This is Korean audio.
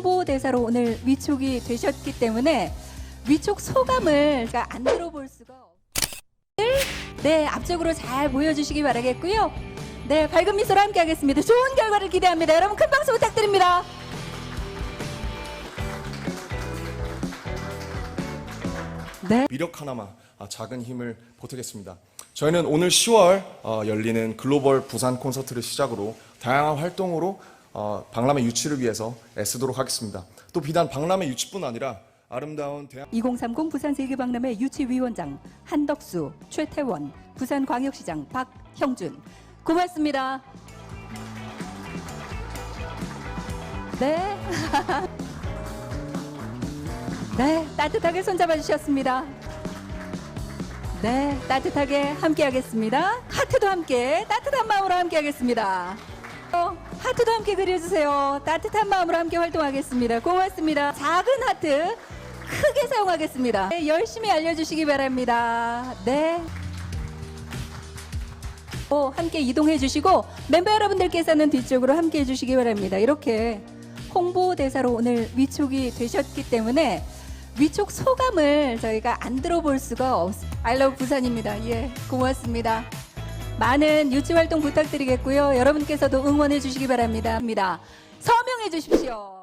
홍보대사로 오늘 위촉이 되셨기 때문에 위촉 소감을 제가 안 들어볼 수가 없어요. 네, 앞쪽으로 잘 보여주시기 바라겠고요. 네, 밝은 미소로 함께 하겠습니다. 좋은 결과를 기대합니다. 여러분 큰 박수 부탁드립니다. 네. 미력 하나만 아, 작은 힘을 보태겠습니다. 저희는 오늘 10월 어, 열리는 글로벌 부산 콘서트를 시작으로 다양한 활동으로 어, 박람회 유치를 위해서 애쓰도록 하겠습니다. 또 비단 박람회 유치뿐 아니라 아름다운 대한 2030 부산 세계박람회 유치위원장 한덕수, 최태원, 부산광역시장 박형준. 고맙습니다. 네. 네, 따뜻하게 손잡아 주셨습니다. 네, 따뜻하게 함께 하겠습니다. 하트도 함께, 따뜻한 마음으로 함께 하겠습니다. 어, 하트도 함께 그려주세요. 따뜻한 마음으로 함께 활동하겠습니다. 고맙습니다. 작은 하트 크게 사용하겠습니다. 네, 열심히 알려주시기 바랍니다. 네. 어, 함께 이동해 주시고 멤버 여러분들께서는 뒤쪽으로 함께 해주시기 바랍니다. 이렇게 홍보대사로 오늘 위촉이 되셨기 때문에 위촉 소감을 저희가 안 들어볼 수가 없습니다. 알러브 부산입니다. 예, 고맙습니다. 많은 유치 활동 부탁드리겠고요. 여러분께서도 응원해 주시기 바랍니다. 서명해 주십시오.